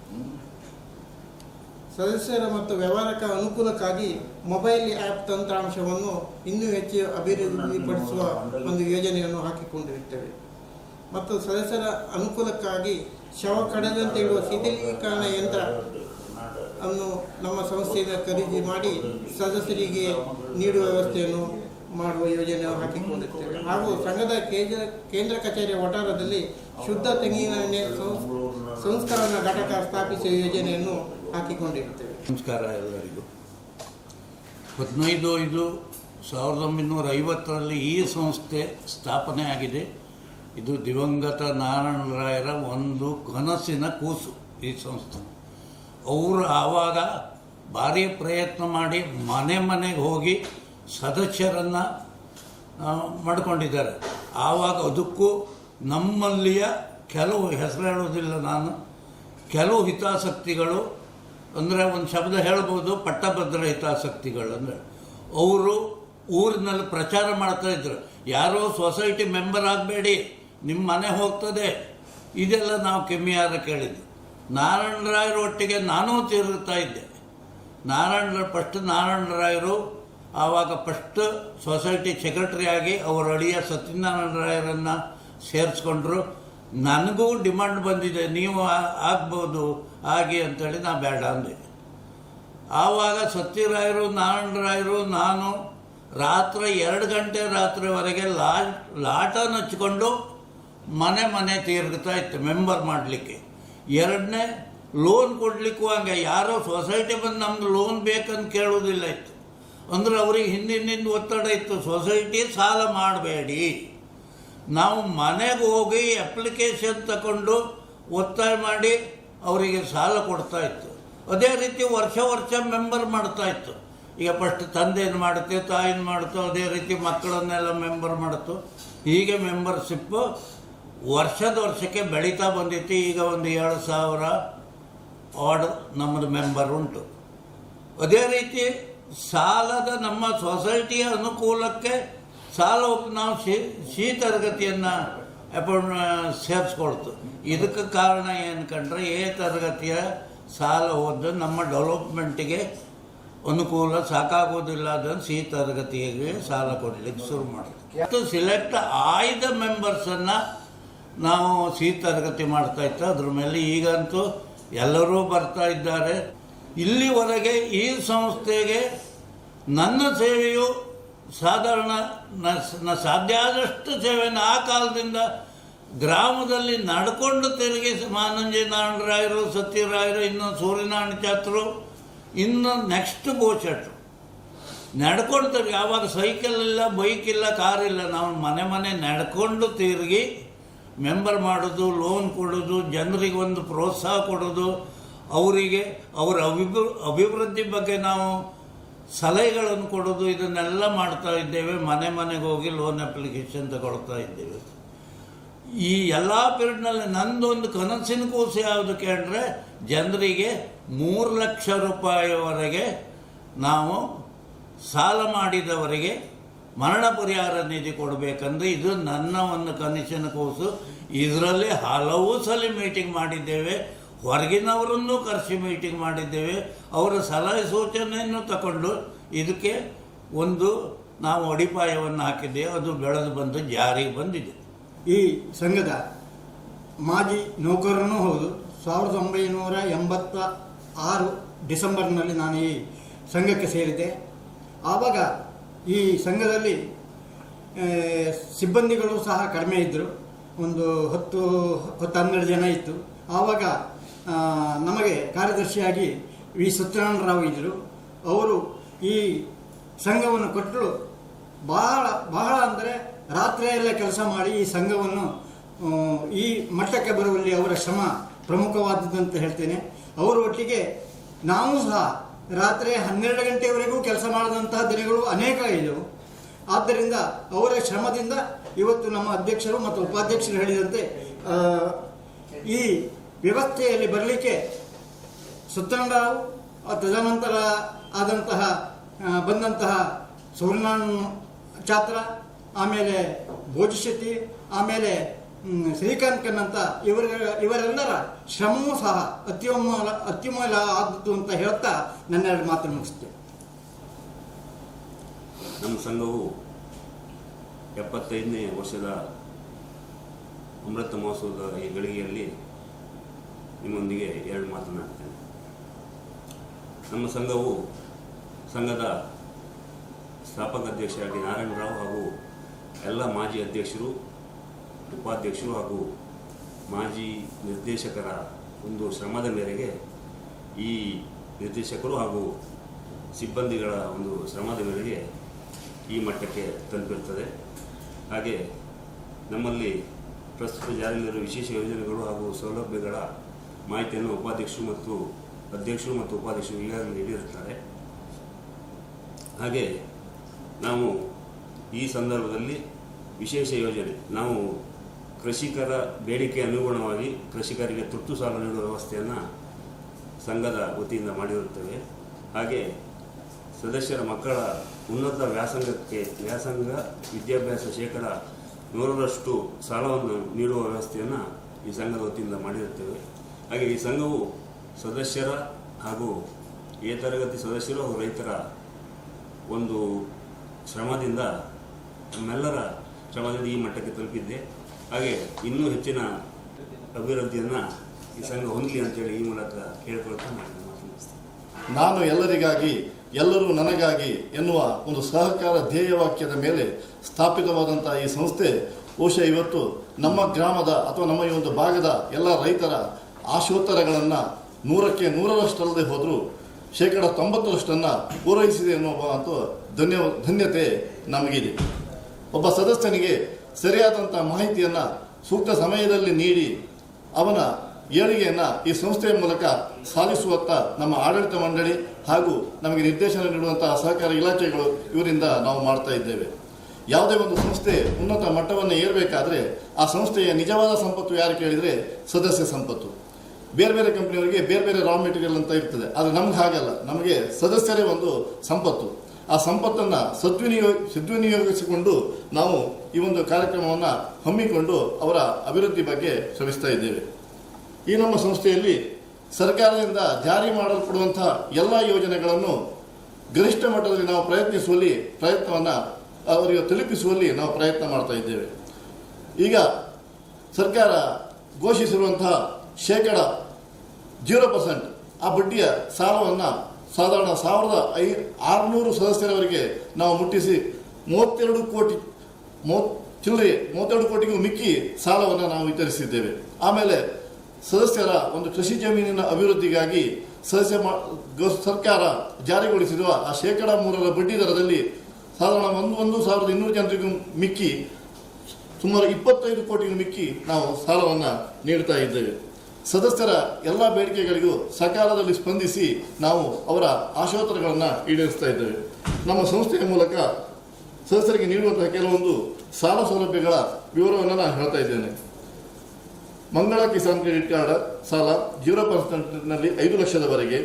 ಸದಸ್ಯರ ಮತ್ತು ವ್ಯವಹಾರಕ ಅನುಕೂಲಕ್ಕಾಗಿ ಮೊಬೈಲ್ ಆ್ಯಪ್ ತಂತ್ರಾಂಶವನ್ನು ಇನ್ನೂ ಹೆಚ್ಚು ಅಭಿವೃದ್ಧಿಪಡಿಸುವ ಒಂದು ಯೋಜನೆಯನ್ನು ಹಾಕಿಕೊಂಡಿರುತ್ತೇವೆ. ಮತ್ತು ಸದಸ್ಯರ ಅನುಕೂಲಕ್ಕಾಗಿ ಶವ ಕಡದಂತೆ ಇಡುವ ಶಿಥಿಲೀಕರಣ ಯಂತ್ರ ಅನ್ನು ನಮ್ಮ ಸಂಸ್ಥೆಯಿಂದ ಖರೀದಿ ಮಾಡಿ ಸದಸ್ಯರಿಗೆ ನೀಡುವ ವ್ಯವಸ್ಥೆಯನ್ನು ಮಾಡುವ ಯೋಜನೆ ಹಾಕಿಕೊಂಡಿರ್ತೇವೆ ಹಾಗೂ ಸಂಘದ ಕೇಂದ್ರ ಕೇಂದ್ರ ಕಚೇರಿಯ ವಠಾರದಲ್ಲಿ ಶುದ್ಧ ತೆಂಗಿನ ಎಣ್ಣೆ ಸಂಸ್- ಸಂಸ್ಕರಣಾ ಘಟಕ ಸ್ಥಾಪಿಸುವ ಯೋಜನೆಯನ್ನು ಹಾಕಿಕೊಂಡಿರುತ್ತೇವೆ ನಮಸ್ಕಾರ ಎಲ್ಲರಿಗೂ. ಹದಿನೈದು ಐದು ಸಾವಿರದ ಒಂಬೈನೂರ ಐವತ್ತರಲ್ಲಿ ಈ ಸಂಸ್ಥೆ ಸ್ಥಾಪನೆ ಆಗಿದೆ. ಇದು ದಿವಂಗತ ನಾರಾಯಣರಾಯರ ಒಂದು ಕನಸಿನ ಕೂಸು ಈ ಸಂಸ್ಥೆ. ಅವರು ಆವಾಗ ಭಾರಿ ಪ್ರಯತ್ನ ಮಾಡಿ ಮನೆ ಮನೆಗೆ ಹೋಗಿ ಸದಸ್ಯರನ್ನು ಮಾಡ್ಕೊಂಡಿದ್ದಾರೆ. ಆವಾಗ ಅದಕ್ಕೂ ನಮ್ಮಲ್ಲಿಯ ಕೆಲವು ಹೆಸರು ಹೇಳೋದಿಲ್ಲ ನಾನು. ಕೆಲವು ಹಿತಾಸಕ್ತಿಗಳು, ಅಂದರೆ ಒಂದು ಶಬ್ದ ಹೇಳ್ಬೋದು, ಪಟ್ಟಭದ್ರ ಹಿತಾಸಕ್ತಿಗಳು, ಅಂದರೆ ಅವರು ಊರಿನಲ್ಲಿ ಪ್ರಚಾರ ಮಾಡ್ತಾ ಇದ್ರು. ಯಾರೋ ಸೊಸೈಟಿ ಮೆಂಬರ್ ಆಗಬೇಡಿ ನಿಮ್ಮ ಮನೆ ಹೋಗ್ತದೆ. ಇದೆಲ್ಲ ನಾವು ಕೆಮ್ಮಿಯಾರ ಕೇಳಿದ್ದು. ನಾರಾಯಣರಾಯರ ಒಟ್ಟಿಗೆ ನಾನೂ ತಿರುಗ್ತಾ ಇದ್ದೆ. ನಾರಾಯಣ ಫಸ್ಟ್ ನಾರಾಯಣರಾಯರು, ಆವಾಗ ಫಸ್ಟ್ ಸೊಸೈಟಿ ಸೆಕ್ರೆಟರಿಯಾಗಿ ಅವರ ಅಳಿಯ ಸತ್ಯನಾರಾಯಣ ರಾಯರನ್ನು ಸೇರಿಸ್ಕೊಂಡ್ರು. ನನಗೂ ಡಿಮಾಂಡ್ ಬಂದಿದೆ, ನೀವು ಆಗ್ಬೋದು, ಹಾಗೆ ಅಂತೇಳಿ ನಾ ಬೇಡ ಅಂದೆ. ಆವಾಗ ಸತ್ಯರಾಯರು, ನಾರಾಯಣರಾಯರು, ನಾನು ರಾತ್ರಿ ಎರಡು ಗಂಟೆ ರಾತ್ರಿವರೆಗೆ ಲಾ ಲಾಟ ಹಚ್ಕೊಂಡು ಮನೆ ಮನೆ ತಿರುಗ್ತಾ ಇತ್ತು ಮೆಂಬರ್ ಮಾಡಲಿಕ್ಕೆ. ಎರಡನೇ ಲೋನ್ ಕೊಡಲಿಕ್ಕೂ ಹಂಗೆ. ಯಾರೋ ಸೊಸೈಟಿ ಬಂದು ನಮ್ಗೆ ಲೋನ್ ಬೇಕಂತ ಕೇಳೋದಿಲ್ಲ ಇತ್ತು. ಅಂದ್ರೆ ಅವ್ರಿಗೆ ಹಿಂದಿನಿಂದ ಒತ್ತಡ ಇತ್ತು. ಸೊಸೈಟಿ ಸಾಲ ಮಾಡಬೇಡಿ. ನಾವು ಮನೆಗೆ ಹೋಗಿ ಅಪ್ಲಿಕೇಶನ್ ತಗೊಂಡು ಒತ್ತಾಯ ಮಾಡಿ ಅವರಿಗೆ ಸಾಲ ಕೊಡ್ತಾ ಇತ್ತು. ಅದೇ ರೀತಿ ವರ್ಷ ವರ್ಷ ಮೆಂಬರ್ ಮಾಡ್ತಾ ಇತ್ತು. ಈಗ ಫಸ್ಟ್ ತಂದೆಯನ್ನು ಮಾಡುತ್ತೆ, ತಾಯಿನ ಮಾಡುತ್ತೋ, ಅದೇ ರೀತಿ ಮಕ್ಕಳನ್ನೆಲ್ಲ ಮೆಂಬರ್ ಮಾಡುತ್ತೋ. ಹೀಗೆ ಮೆಂಬರ್ಶಿಪ್ಪು ವರ್ಷದ ವರ್ಷಕ್ಕೆ ಬೆಳೀತಾ ಬಂದಿತ್ತು. ಈಗ ಒಂದು ಏಳು ಸಾವಿರ ಆರ್ಡರ್ ನಮ್ಮದು ಮೆಂಬರ್ ಉಂಟು. ಅದೇ ರೀತಿ ಸಾಲದ ನಮ್ಮ ಸೊಸೈಟಿಯ ಅನುಕೂಲಕ್ಕೆ ಸಾಲ ಒಪ್- ನಾವು ಸಿ ಸಿ ತರಗತಿಯನ್ನು ಅಪಾಯಿಂಟ್ ಸೇರಿಸ್ಕೊಳ್ತು. ಇದಕ್ಕೆ ಕಾರಣ ಏನು ಕಂಡ್ರೆ ಎ ತರಗತಿಯ ಸಾಲ ಹೋದ್ರೆ ನಮ್ಮ ಡೆವಲಪ್ಮೆಂಟಿಗೆ ಅನುಕೂಲ ಸಾಕಾಗೋದಿಲ್ಲ. ಅದನ್ನು ಸಿ ತರಗತಿಗೆ ಸಾಲ ಕೊಡಲಿಕ್ಕೆ ಶುರು ಮಾಡಿದ್ರು. ಮತ್ತು ಸಿಲೆಕ್ಟ್ ಆಯ್ದ ಮೆಂಬರ್ಸನ್ನು ನಾವು ಸಿಹಿ ತರಗತಿ ಮಾಡ್ತಾ ಇತ್ತು. ಅದ್ರ ಮೇಲೆ ಈಗಂತೂ ಎಲ್ಲರೂ ಬರ್ತಾ ಇದ್ದಾರೆ. ಇಲ್ಲಿವರೆಗೆ ಈ ಸಂಸ್ಥೆಗೆ ನನ್ನ ಸೇವೆಯು ಸಾಧಾರಣ ನ- ಸಾಧ್ಯ ಆದಷ್ಟು ಸೇವೆಯನ್ನು ಆ ಕಾಲದಿಂದ ಗ್ರಾಮದಲ್ಲಿ ನಡ್ಕೊಂಡು ತಿರುಗಿ ಮಾನಂಜಿ ನಾರಾಯಣರಾಯರು, ಸತ್ಯರಾಯರು, ಇನ್ನು ಸೂರ್ಯನಾರಾಯಣ ಚಾತ್ರು ಇನ್ನು ನೆಕ್ಸ್ಟ್ ಗೋಚಟ್ರು ನಡ್ಕೊಂಡು ತಿರುಗಿ, ಆವಾಗ ಸೈಕಲ್ ಇಲ್ಲ, ಬೈಕ್ ಇಲ್ಲ, ಕಾರ್ ಇಲ್ಲ, ನಾವು ಮನೆ ಮನೆ ನಡ್ಕೊಂಡು ತಿರುಗಿ ಮೆಂಬರ್ ಮಾಡೋದು, ಲೋನ್ ಕೊಡೋದು, ಜನರಿಗೆ ಒಂದು ಪ್ರೋತ್ಸಾಹ ಕೊಡೋದು, ಅವರಿಗೆ, ಅವರ ಅಭಿವೃ, ಅಭಿವೃದ್ಧಿ ಬಗ್ಗೆ ನಾವು ಸಲಹೆಗಳನ್ನು ಕೊಡೋದು, ಇದನ್ನೆಲ್ಲ ಮಾಡ್ತಾ ಇದ್ದೇವೆ. ಮನೆ ಮನೆಗೆ ಹೋಗಿ ಲೋನ್ ಅಪ್ಲಿಕೇಶನ್ ತಗೊಳ್ತಾ ಇದ್ದೇವೆ. ಈ ಎಲ್ಲ ಪೀರಿಯಡ್ನಲ್ಲಿ ನಂದೊಂದು ಕನಸಿನ ಕೂಸು ಯಾವುದು ಕೇಳಿದ್ರೆ, ಜನರಿಗೆ ಮೂರು ಲಕ್ಷ ರೂಪಾಯಿವರೆಗೆ ನಾವು ಸಾಲ ಮಾಡಿದವರಿಗೆ ಮರಣ ಪರಿಹಾರ ನಿಧಿ ಕೊಡಬೇಕಂದ್ರೆ ಇದು ನನ್ನ ಒಂದು ಕನಸಿನ ಕೋಸು. ಇದರಲ್ಲಿ ಹಲವು ಸಲ ಮೀಟಿಂಗ್ ಮಾಡಿದ್ದೇವೆ. ಹೊರಗಿನವರನ್ನು ಕರೆಸಿ ಮೀಟಿಂಗ್ ಮಾಡಿದ್ದೇವೆ. ಅವರ ಸಲಹೆ ಸೂಚನೆಯನ್ನು ತಗೊಂಡು ಇದಕ್ಕೆ ಒಂದು ನಾವು ಅಡಿಪಾಯವನ್ನು ಹಾಕಿದ್ದೇವೆ. ಅದು ಬೆಳೆದು ಬಂದು ಜಾರಿಗೆ ಬಂದಿದೆ. ಈ ಸಂಘದ ಮಾಜಿ ನೌಕರನೂ ಹೌದು. ಸಾವಿರದ ಒಂಬೈನೂರ ಎಂಬತ್ತ ಆರು ಡಿಸೆಂಬರ್ನಲ್ಲಿ ನಾನು ಈ ಸಂಘಕ್ಕೆ ಸೇರಿದೆ ಆವಾಗ ಈ ಸಂಘದಲ್ಲಿ ಸಿಬ್ಬಂದಿಗಳು ಸಹ ಕಡಿಮೆ ಇದ್ದರು ಒಂದು ಹತ್ತು ಹತ್ತು ಹನ್ನೆರಡು ಜನ ಇತ್ತು. ಆವಾಗ ನಮಗೆ ಕಾರ್ಯದರ್ಶಿಯಾಗಿ ವಿ. ಸತ್ಯನಾರಾಯಣ ರಾವ್ ಇದ್ದರು ಅವರು ಈ ಸಂಘವನ್ನು ಕೊಟ್ಟರು. ಬಹಳ ಬಹಳ ಅಂದರೆ ರಾತ್ರಿಯೆಲ್ಲ ಕೆಲಸ ಮಾಡಿ ಈ ಸಂಘವನ್ನು ಈ ಮಟ್ಟಕ್ಕೆ ಬರುವಲ್ಲಿ ಅವರ ಶ್ರಮ ಪ್ರಮುಖವಾದದ್ದು ಅಂತ ಹೇಳ್ತೇನೆ. ಅವರ ಒಟ್ಟಿಗೆ ನಾವು ಸಹ ರಾತ್ರಿ ಹನ್ನೆರಡು ಗಂಟೆವರೆಗೂ ಕೆಲಸ ಮಾಡಿದಂತಹ ದಿನಗಳು ಅನೇಕ ಇದ್ದವು ಆದ್ದರಿಂದ ಅವರ ಶ್ರಮದಿಂದ ಇವತ್ತು ನಮ್ಮ ಅಧ್ಯಕ್ಷರು ಮತ್ತು ಉಪಾಧ್ಯಕ್ಷರು ಹೇಳಿದಂತೆ ಈ ವ್ಯವಸ್ಥೆಯಲ್ಲಿ ಬರಲಿಕ್ಕೆ ಸತ್ಯನಾರಾಯಣ ತದನಂತರ ಆದಂತಹ ಬಂದಂತಹ ಸುವರ್ಣ ಛಾತ್ರ ಆಮೇಲೆ ಭೋಜಶೆಟ್ಟಿ, ಆಮೇಲೆ ಶ್ರೀಕಾಂತ್ ಇವರ, ಇವರೆಲ್ಲರ ಶ್ರಮವೂ ಸಹ ಅತ್ಯಮೂಲ ಅತ್ಯಮೂಲ ಆದದ್ದು ಅಂತ ಹೇಳ್ತಾ ನನ್ನೆರಡು ಮಾತು ಮುಗಿಸ್ತೇನೆ. ನಮ್ಮ ಸಂಘವು ಎಪ್ಪತ್ತೈದನೇ ವರ್ಷದ ಅಮೃತ ಮಹೋತ್ಸವದ ಈ ಗಳಿಗೆಯಲ್ಲಿ ನಿಮ್ಮೊಂದಿಗೆ ಎರಡು ಮಾತನಾಡ್ತೇನೆ ನಮ್ಮ ಸಂಘವು ಸಂಘದ ಸ್ಥಾಪಕ ಅಧ್ಯಕ್ಷರಾಗಿ ನಾರಾಯಣರಾವ್ ಹಾಗೂ ಎಲ್ಲ ಮಾಜಿ ಅಧ್ಯಕ್ಷರು ಉಪಾಧ್ಯಕ್ಷರು ಹಾಗೂ ಮಾಜಿ ನಿರ್ದೇಶಕರ ಒಂದು ಶ್ರಮದ ಮೇರೆಗೆ ಈ ನಿರ್ದೇಶಕರು ಹಾಗೂ ಸಿಬ್ಬಂದಿಗಳ ಒಂದು ಶ್ರಮದ ಮೇರೆಗೆ ಈ ಮಟ್ಟಕ್ಕೆ ತಲುಪಿರ್ತದೆ ಹಾಗೆ ನಮ್ಮಲ್ಲಿ ಪ್ರಸ್ತುತ ಜಾರಿಯಲ್ಲಿರುವ ವಿಶೇಷ ಯೋಜನೆಗಳು ಹಾಗೂ ಸೌಲಭ್ಯಗಳ ಮಾಹಿತಿಯನ್ನು ಉಪಾಧ್ಯಕ್ಷರು ಮತ್ತು ಅಧ್ಯಕ್ಷರು ಮತ್ತು ಉಪಾಧ್ಯಕ್ಷರು ಈಗಾಗಲೇ ನೀಡಿರುತ್ತಾರೆ. ಹಾಗೆ ನಾವು ಈ ಸಂದರ್ಭದಲ್ಲಿ ವಿಶೇಷ ಯೋಜನೆ, ನಾವು ಕೃಷಿಕರ ಬೇಡಿಕೆ ಅನುಗುಣವಾಗಿ ಕೃಷಿಕರಿಗೆ ತುರ್ತು ಸಾಲ ನೀಡುವ ವ್ಯವಸ್ಥೆಯನ್ನು ಸಂಘದ ವತಿಯಿಂದ ಮಾಡಿರುತ್ತೇವೆ. ಹಾಗೆ ಸದಸ್ಯರ ಮಕ್ಕಳ ಉನ್ನತ ವ್ಯಾಸಂಗಕ್ಕೆ ವ್ಯಾಸಂಗ ವಿದ್ಯಾಭ್ಯಾಸ ಶೇಕಡ ನೂರರಷ್ಟು ಸಾಲವನ್ನು ನೀಡುವ ವ್ಯವಸ್ಥೆಯನ್ನು ಈ ಸಂಘದ ವತಿಯಿಂದ ಮಾಡಿರುತ್ತೇವೆ. ಹಾಗೆ ಈ ಸಂಘವು ಸದಸ್ಯರ ಹಾಗೂ ಎ ತರಗತಿ ಸದಸ್ಯರು ಹಾಗೂ ರೈತರ ಒಂದು ಶ್ರಮದಿಂದ ನಮ್ಮೆಲ್ಲರ ಶ್ರಮದಿಂದ ಈ ಮಟ್ಟಕ್ಕೆ ತಲುಪಿದ್ದೆ. ಹಾಗೆ ಇನ್ನೂ ಹೆಚ್ಚಿನ ಅಭಿವೃದ್ಧಿಯನ್ನು ಈ ಸಂಘ ಹೊಂದಲಿ ಅಂತೇಳಿ ಈ ಮೂಲಕ ಕೇಳ್ಕೊಳ್ತಾ ನಾನು ನಾನು ಎಲ್ಲರಿಗಾಗಿ, ಎಲ್ಲರೂ ನನಗಾಗಿ ಎನ್ನುವ ಒಂದು ಸಹಕಾರ ಧ್ಯೇಯವಾಕ್ಯದ ಮೇಲೆ ಸ್ಥಾಪಿತವಾದಂಥ ಈ ಸಂಸ್ಥೆ ಬಹುಶಃ ಇವತ್ತು ನಮ್ಮ ಗ್ರಾಮದ ಅಥವಾ ನಮ್ಮ ಈ ಒಂದು ಭಾಗದ ಎಲ್ಲ ರೈತರ ಆಶೋತ್ತರಗಳನ್ನು ನೂರಕ್ಕೆ ನೂರರಷ್ಟಲ್ಲದೆ ಹೋದರೂ ಶೇಕಡ ತೊಂಬತ್ತರಷ್ಟನ್ನು ಪೂರೈಸಿದೆ ಎನ್ನುವ ಧನ್ಯ, ಧನ್ಯತೆ ನಮಗಿದೆ. ಒಬ್ಬ ಸದಸ್ಯನಿಗೆ ಸರಿಯಾದಂಥ ಮಾಹಿತಿಯನ್ನು ಸೂಕ್ತ ಸಮಯದಲ್ಲಿ ನೀಡಿ ಅವನ ಏಳಿಗೆಯನ್ನು ಈ ಸಂಸ್ಥೆಯ ಮೂಲಕ ಸಾಧಿಸುವತ್ತ ನಮ್ಮ ಆಡಳಿತ ಮಂಡಳಿ ಹಾಗೂ ನಮಗೆ ನಿರ್ದೇಶನ ನೀಡುವಂತಹ ಸಹಕಾರ ಇಲಾಖೆಗಳು ಇವರಿಂದ ನಾವು ಮಾಡ್ತಾ ಇದ್ದೇವೆ. ಯಾವುದೇ ಒಂದು ಸಂಸ್ಥೆ ಉನ್ನತ ಮಟ್ಟವನ್ನು ಏರಬೇಕಾದ್ರೆ ಆ ಸಂಸ್ಥೆಯ ನಿಜವಾದ ಸಂಪತ್ತು ಯಾರು ಕೇಳಿದರೆ ಸದಸ್ಯ ಸಂಪತ್ತು. ಬೇರೆ ಬೇರೆ ಕಂಪ್ನಿಯವರಿಗೆ ಬೇರೆ ಬೇರೆ ರಾ ಮೆಟೀರಿಯಲ್ ಅಂತ ಇರ್ತದೆ. ಆದರೆ ನಮ್ಗೆ ಹಾಗಲ್ಲ. ನಮಗೆ ಸದಸ್ಯರೇ ಒಂದು ಸಂಪತ್ತು. ಆ ಸಂಪತ್ತನ್ನು ಸದ್ವಿನಿಯೋಗ ಸದ್ವಿನಿಯೋಗಿಸಿಕೊಂಡು ನಾವು ಈ ಒಂದು ಕಾರ್ಯಕ್ರಮವನ್ನು ಹಮ್ಮಿಕೊಂಡು ಅವರ ಅಭಿವೃದ್ಧಿ ಬಗ್ಗೆ ಶ್ರಮಿಸ್ತಾ ಇದ್ದೇವೆ. ಈ ನಮ್ಮ ಸಂಸ್ಥೆಯಲ್ಲಿ ಸರ್ಕಾರದಿಂದ ಜಾರಿ ಮಾಡಲ್ಪಡುವಂತಹ ಎಲ್ಲ ಯೋಜನೆಗಳನ್ನು ಗರಿಷ್ಠ ಮಟ್ಟದಲ್ಲಿ ನಾವು ಪ್ರಯತ್ನಿಸುವಲ್ಲಿ ಪ್ರಯತ್ನವನ್ನು ಅವರಿಗೆ ತಲುಪಿಸುವಲ್ಲಿ ನಾವು ಪ್ರಯತ್ನ ಮಾಡ್ತಾ ಇದ್ದೇವೆ. ಈಗ ಸರ್ಕಾರ ಘೋಷಿಸಿರುವಂತಹ ಶೇಕಡ ಜೀರೋ ಪರ್ಸೆಂಟ್ ಆ ಬಡ್ಡಿಯ ಸಾಲವನ್ನು ಸಾಧಾರಣ ಸಾವಿರದ ಐ ಆರುನೂರು ಸದಸ್ಯರವರಿಗೆ ನಾವು ಮುಟ್ಟಿಸಿ ಮೂವತ್ತೆರಡು ಕೋಟಿ ಮೂವತ್ ಚಿಲ್ಲರೆ ಮೂವತ್ತೆರಡು ಕೋಟಿಗೂ ಮಿಕ್ಕಿ ಸಾಲವನ್ನು ನಾವು ವಿತರಿಸಿದ್ದೇವೆ. ಆಮೇಲೆ ಸದಸ್ಯರ ಒಂದು ಕೃಷಿ ಜಮೀನಿನ ಅಭಿವೃದ್ಧಿಗಾಗಿ ಸದಸ್ಯ ಸರ್ಕಾರ ಜಾರಿಗೊಳಿಸಿರುವ ಆ ಶೇಕಡ ಮೂರರ ಬಡ್ಡಿ ದರದಲ್ಲಿ ಸಾಧಾರಣ ಒಂದು ಒಂದು ಸಾವಿರದ ಇನ್ನೂರು ಜನರಿಗೂ ಮಿಕ್ಕಿ, ಸುಮಾರು ಇಪ್ಪತ್ತೈದು ಕೋಟಿಗೂ ಮಿಕ್ಕಿ ನಾವು ಸಾಲವನ್ನು ನೀಡ್ತಾ ಇದ್ದೇವೆ. ಸದಸ್ಯರ ಎಲ್ಲ ಬೇಡಿಕೆಗಳಿಗೂ ಸಕಾಲದಲ್ಲಿ ಸ್ಪಂದಿಸಿ ನಾವು ಅವರ ಆಶೋತ್ತರಗಳನ್ನು ಈಡೇರಿಸ್ತಾ ಇದ್ದೇವೆ. ನಮ್ಮ ಸಂಸ್ಥೆಯ ಮೂಲಕ ಸದಸ್ಯರಿಗೆ ನೀಡುವಂತಹ ಕೆಲವೊಂದು ಸಾಲ ಸೌಲಭ್ಯಗಳ ವಿವರವನ್ನು ನಾನು ಹೇಳ್ತಾ ಇದ್ದೇನೆ. ಮಂಗಳ ಕಿಸಾನ್ ಕ್ರೆಡಿಟ್ ಕಾರ್ಡ್ ಸಾಲ ಜೀರೋ ಪರ್ಸೆಂಟ್ನಲ್ಲಿ ಐದು ಲಕ್ಷದವರೆಗೆ.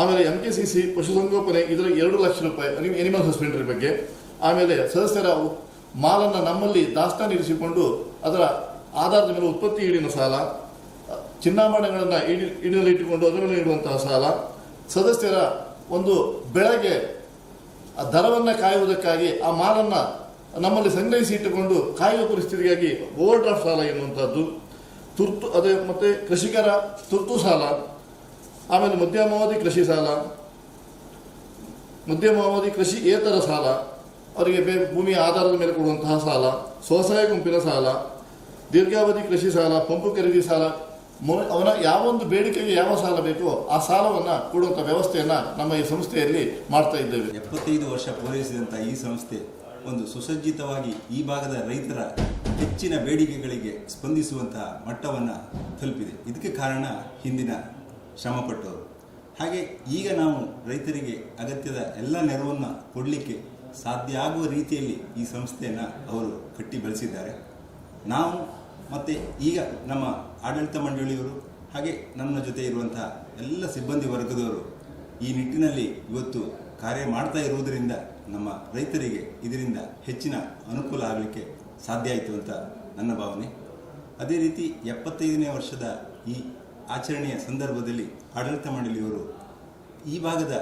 ಆಮೇಲೆ ಎಂ ಕೆ ಸಿ ಸಿ ಪಶುಸಂಗೋಪನೆ ಇದರ ಎರಡು ಲಕ್ಷ ರೂಪಾಯಿ ಎನಿಮಲ್ ಹಸ್ಬೆಂಡ್ರಿ ಬಗ್ಗೆ. ಆಮೇಲೆ ಸದಸ್ಯರ ಮಾಲನ್ನು ನಮ್ಮಲ್ಲಿ ದಾಸ್ತಾನಿರಿಸಿಕೊಂಡು ಅದರ ಆಧಾರದ ಮೇಲೆ ಉತ್ಪತ್ತಿ ಈಡಿನ ಸಾಲ, ಚಿನ್ನಾಭರಣಗಳನ್ನು ಇಡಿ ಇಡಲಿಟ್ಟುಕೊಂಡು ಅದರ ಮೇಲೆ ನೀಡುವಂತಹ ಸಾಲ. ಸದಸ್ಯರ ಒಂದು ಬೆಳೆಗೆ ಆ ದರವನ್ನು ಕಾಯುವುದಕ್ಕಾಗಿ ಆ ಮಾಲನ್ನು ನಮ್ಮಲ್ಲಿ ಸಂಗ್ರಹಿಸಿ ಇಟ್ಟುಕೊಂಡು ಕಾಯುವ ಪರಿಸ್ಥಿತಿಗಾಗಿ ಓವರ್ ಡ್ರಾಫ್ಟ್ ಸಾಲ ಎನ್ನುವಂಥದ್ದು ತುರ್ತು, ಅದೇ ಮತ್ತೆ ಕೃಷಿಕರ ತುರ್ತು ಸಾಲ, ಆಮೇಲೆ ಮಧ್ಯಮಾವಧಿ ಕೃಷಿ ಸಾಲ, ಮಧ್ಯಮಾವಧಿ ಕೃಷಿ ಏತರ ಸಾಲ, ಅವರಿಗೆ ಬೇ ಭೂಮಿಯ ಆಧಾರದ ಮೇಲೆ ಕೊಡುವಂತಹ ಸಾಲ, ಸ್ವಸಹಾಯ ಗುಂಪಿನ ಸಾಲ, ದೀರ್ಘಾವಧಿ ಕೃಷಿ ಸಾಲ, ಪಂಪು ಖರೀದಿ ಸಾಲ ಅವನ ಯಾವೊಂದು ಬೇಡಿಕೆಗೆ ಯಾವ ಸಾಲ ಬೇಕೋ ಆ ಸಾಲವನ್ನು ಕೊಡುವಂಥ ವ್ಯವಸ್ಥೆಯನ್ನು ನಮ್ಮ ಈ ಸಂಸ್ಥೆಯಲ್ಲಿ ಮಾಡ್ತಾ ಇದ್ದೇವೆ. ಎಪ್ಪತ್ತೈದು ವರ್ಷ ಪೂರೈಸಿದಂಥ ಈ ಸಂಸ್ಥೆ ಒಂದು ಸುಸಜ್ಜಿತವಾಗಿ ಈ ಭಾಗದ ರೈತರ ಹೆಚ್ಚಿನ ಬೇಡಿಕೆಗಳಿಗೆ ಸ್ಪಂದಿಸುವಂತಹ ಮಟ್ಟವನ್ನು ತಲುಪಿದೆ. ಇದಕ್ಕೆ ಕಾರಣ ಹಿಂದಿನ ಶ್ರಮಪಟ್ಟವರು ಹಾಗೆ ಈಗ ನಾವು ರೈತರಿಗೆ ಅಗತ್ಯದ ಎಲ್ಲ ನೆರವನ್ನು ಕೊಡಲಿಕ್ಕೆ ಸಾಧ್ಯ ಆಗುವ ರೀತಿಯಲ್ಲಿ ಈ ಸಂಸ್ಥೆಯನ್ನು ಅವರು ಕಟ್ಟಿ ಬೆಳೆಸಿದ್ದಾರೆ. ನಾವು ಮತ್ತು ಈಗ ನಮ್ಮ ಆಡಳಿತ ಮಂಡಳಿಯವರು ಹಾಗೆ ನನ್ನ ಜೊತೆ ಇರುವಂಥ ಎಲ್ಲ ಸಿಬ್ಬಂದಿ ವರ್ಗದವರು ಈ ನಿಟ್ಟಿನಲ್ಲಿ ಇವತ್ತು ಕಾರ್ಯ ಮಾಡ್ತಾ ಇರುವುದರಿಂದ ನಮ್ಮ ರೈತರಿಗೆ ಇದರಿಂದ ಹೆಚ್ಚಿನ ಅನುಕೂಲ ಆಗಲಿಕ್ಕೆ ಸಾಧ್ಯ ಆಯಿತು ಅಂತ ನನ್ನ ಭಾವನೆ. ಅದೇ ರೀತಿ ಎಪ್ಪತ್ತೈದನೇ ವರ್ಷದ ಈ ಆಚರಣೆಯ ಸಂದರ್ಭದಲ್ಲಿ ಆಡಳಿತ ಮಂಡಳಿಯವರು ಈ ಭಾಗದ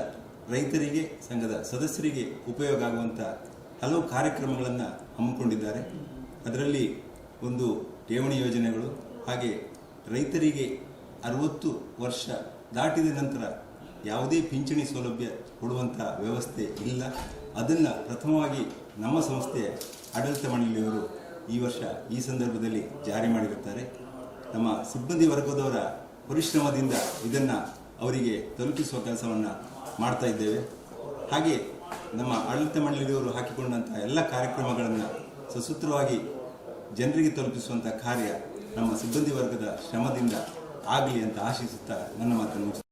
ರೈತರಿಗೆ, ಸಂಘದ ಸದಸ್ಯರಿಗೆ ಉಪಯೋಗ ಆಗುವಂಥ ಹಲವು ಕಾರ್ಯಕ್ರಮಗಳನ್ನು ಹಮ್ಮಿಕೊಂಡಿದ್ದಾರೆ. ಅದರಲ್ಲಿ ಒಂದು ಠೇವಣಿ ಯೋಜನೆಗಳು ಹಾಗೆ ರೈತರಿಗೆ ಅರವತ್ತು ವರ್ಷ ದಾಟಿದ ನಂತರ ಯಾವುದೇ ಪಿಂಚಣಿ ಸೌಲಭ್ಯ ಕೊಡುವಂಥ ವ್ಯವಸ್ಥೆ ಇಲ್ಲ. ಅದನ್ನು ಪ್ರಥಮವಾಗಿ ನಮ್ಮ ಸಂಸ್ಥೆಯ ಆಡಳಿತ ಮಂಡಳಿಯವರು ಈ ವರ್ಷ ಈ ಸಂದರ್ಭದಲ್ಲಿ ಜಾರಿ ಮಾಡಿರುತ್ತಾರೆ ನಮ್ಮ ಸಿಬ್ಬಂದಿ ವರ್ಗದವರ ಪರಿಶ್ರಮದಿಂದ ಇದನ್ನು ಅವರಿಗೆ ತಲುಪಿಸುವ ಕೆಲಸವನ್ನು ಮಾಡ್ತಾ ಇದ್ದೇವೆ ಹಾಗೆ ನಮ್ಮ ಆಡಳಿತ ಮಂಡಳಿಯವರು ಹಾಕಿಕೊಂಡಂಥ ಎಲ್ಲ ಕಾರ್ಯಕ್ರಮಗಳನ್ನು ಸಸೂತ್ರವಾಗಿ ಜನರಿಗೆ ತಲುಪಿಸುವಂಥ ಕಾರ್ಯ ನಮ್ಮ ಸಿಬ್ಬಂದಿ ವರ್ಗದ ಶ್ರಮದಿಂದ ಆಗಲಿ ಅಂತ ಆಶಿಸುತ್ತಾ ನನ್ನ ಮಾತನ್ನು.